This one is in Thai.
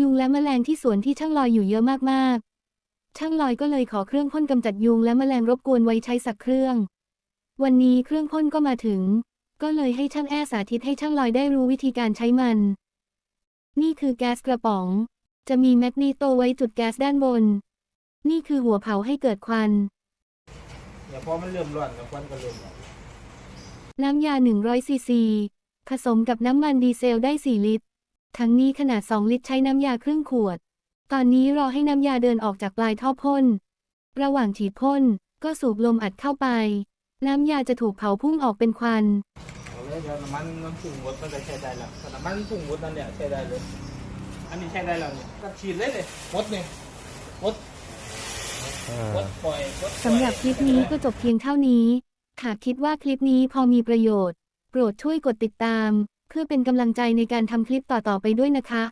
ยุงและแมลงที่สวนที่ช่างลอยอยู่เยอะมากๆ ช่างลอยก็เลยขอเครื่องพ่นกำจัดยุงและแมลงรบกวนไว้ใช้สักเครื่อง วันนี้เครื่องพ่นก็มาถึง ก็เลยให้ช่างแอ้สาธิตให้ช่างลอยได้รู้วิธีการใช้มัน นี่คือแก๊สกระป๋อง จะมีแมกนีโตไว้จุดแก๊สด้านบน นี่คือหัวเผาให้เกิดควันเดี๋ยวพอมันเริ่มร้อนแล้วควันก็เริ่มออกน้ำยา 100ซีซีผสมกับน้ำมันดีเซลได้ 4 ลิตร ทั้งนี้ขนาด 2 ลิตรใช้น้ำยาครึ่งขวด ตอนนี้รอให้น้ำยาเดินออกจากปลายท่อพ่น ระหว่างฉีดพ่นก็สูบลมอัดเข้าไป น้ำยาจะถูกเผาพุ่งออกเป็นควันเอาเลยเดี๋ยวน้ำมันน้ำผึ้งหมดมันจะใช้ได้แล้วถ้าน้ำมันผึ้งหมดนั่นเนี่ยใช้ได้เลย อันนี้ใช้ได้แล้วเนี่ยก็ฉีดเลยเลยหมดเนี่ยหมดหมดปล่อยหมดปล่อยสำหรับคลิปนี้ก็จบเพียงเท่านี้หากคิดว่าคลิปนี้พอมีประโยชน์ โปรดช่วยกดติดตาม เพื่อเป็นกำลังใจในการทำคลิปต่อๆไปด้วยนะคะ